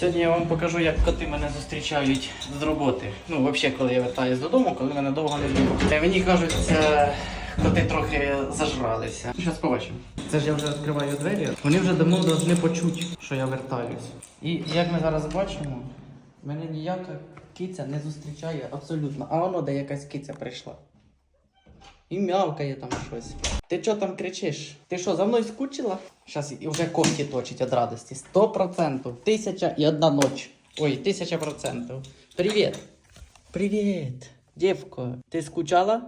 Сьогодні я вам покажу, як коти мене зустрічають з роботи. Ну, взагалі, коли я вертаюсь додому, коли мене довго не було. Та мені кажуть, це коти трохи зажралися. Зараз побачимо. Це ж я вже відкриваю двері. Вони вже давно повинні почути, що я вертаюсь. І як ми зараз бачимо, мене ніяка киця не зустрічає абсолютно. А воно де якась киця прийшла. І м'явкає там щось. Ти що там кричиш? Ти що, за мною скучила? Щас і вже когті точить від радості. Сто процентів. Тисяча і одна ніч. Ой, тисяча процентів. Привіт. Привіт. Дівко, ти скучала?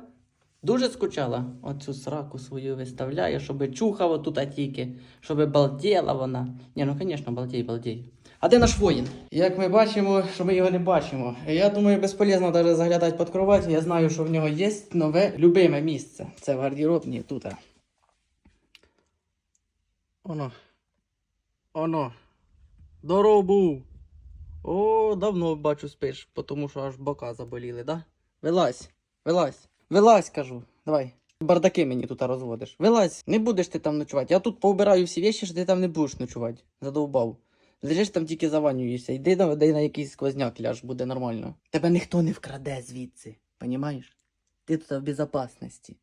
Дуже скучала? Оцю сраку свою виставляє, щоб чухало тут тільки, щоб балділа вона. Ні, ну звісно, балдій, балдій. А де наш воїн? Як ми бачимо, що ми його не бачимо. Я думаю, безполезно навіть заглядати під кровать. Я знаю, що в нього є нове любиме місце. Це в гардеробні тут. Оно. Оно. Здоров був. О, давно бачу спиш, тому що аж бока заболіли, да? Вилазь, вилазь, вилазь, кажу. Давай. Бардаки мені тут розводиш. Вилазь, не будеш ти там ночувати. Я тут поубираю всі вещі, що ти там не будеш ночувати. Задовбав. Лежиш там тільки заванюєшся. Йди на, дай на якийсь сквозняк ляж, буде нормально. Тебе ніхто не вкраде звідси. Понімаєш? Ти тут в безопасності.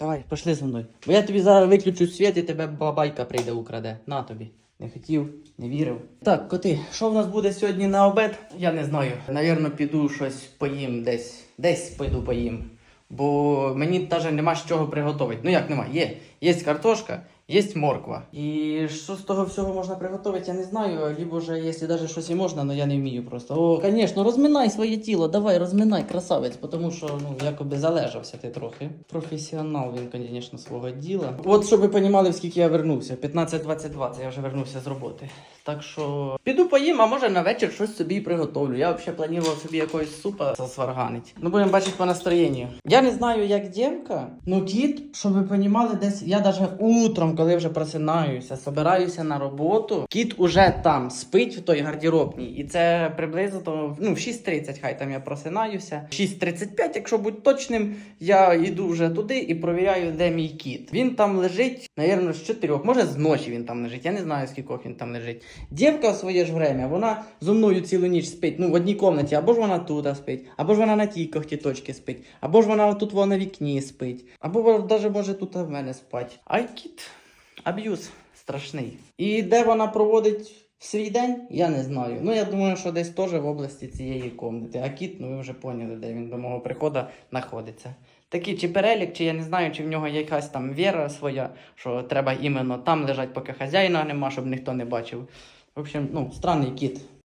Давай, пошли зі мною. Бо я тобі зараз виключу світ і тебе бабайка прийде украде. На тобі. Не хотів, не вірив. Так, коти, що в нас буде сьогодні на обед? Я не знаю. Навірно, піду щось поїм десь. Десь піду поїм. Бо мені навіть нема з чого приготувати. Ну як нема? Є. Є картошка, є морква. І що з того всього можна приготувати, я не знаю. Либо же, якщо навіть щось і можна, але я не вмію просто. О, звісно, розминай своє тіло, давай, розминай, красавець, тому що ну якоби залежався ти трохи. Професіонал він, звісно, свого діла. От щоб ви розуміли, скільки я вернувся. 15-22, це я вже вернувся з роботи. Так що піду поїм, а може на вечір щось собі приготовлю. Я взагалі планував собі якогось супа засварганить. Ну будемо бачити по настроєнню. Я не знаю, як дівка. Ну кіт, щоб ви розуміли, десь я навіть утром, коли вже просинаюся, собираюся на роботу. Кіт уже там спить в той гардеробній. І це приблизно ну, в 6.30 хай там я просинаюся. 6.35, якщо бути точним, я йду вже туди і провіряю, де мій кіт. Він там лежить, напевно, з 4, може з ночі він там лежить. Я не знаю, скільки він там лежить. Дівка в своє ж время, вона зо мною цілу ніч спить. Ну, в одній кімнаті, або ж вона тут спить, або ж вона на тій когті точці спить, або ж вона тут во, на вікні спить, або вона навіть може тут в мене спать. А кіт аб'юз страшний. І де вона проводить свій день, я не знаю. Ну, я думаю, що десь теж в області цієї комнати. А кіт, ну ви вже поняли, де він до мого приходу знаходиться. Такий чи перелік, чи я не знаю, чи в нього якась там віра своя, що треба іменно там лежати, поки хазяїна нема, щоб ніхто не бачив. В общем, ну, странний кіт.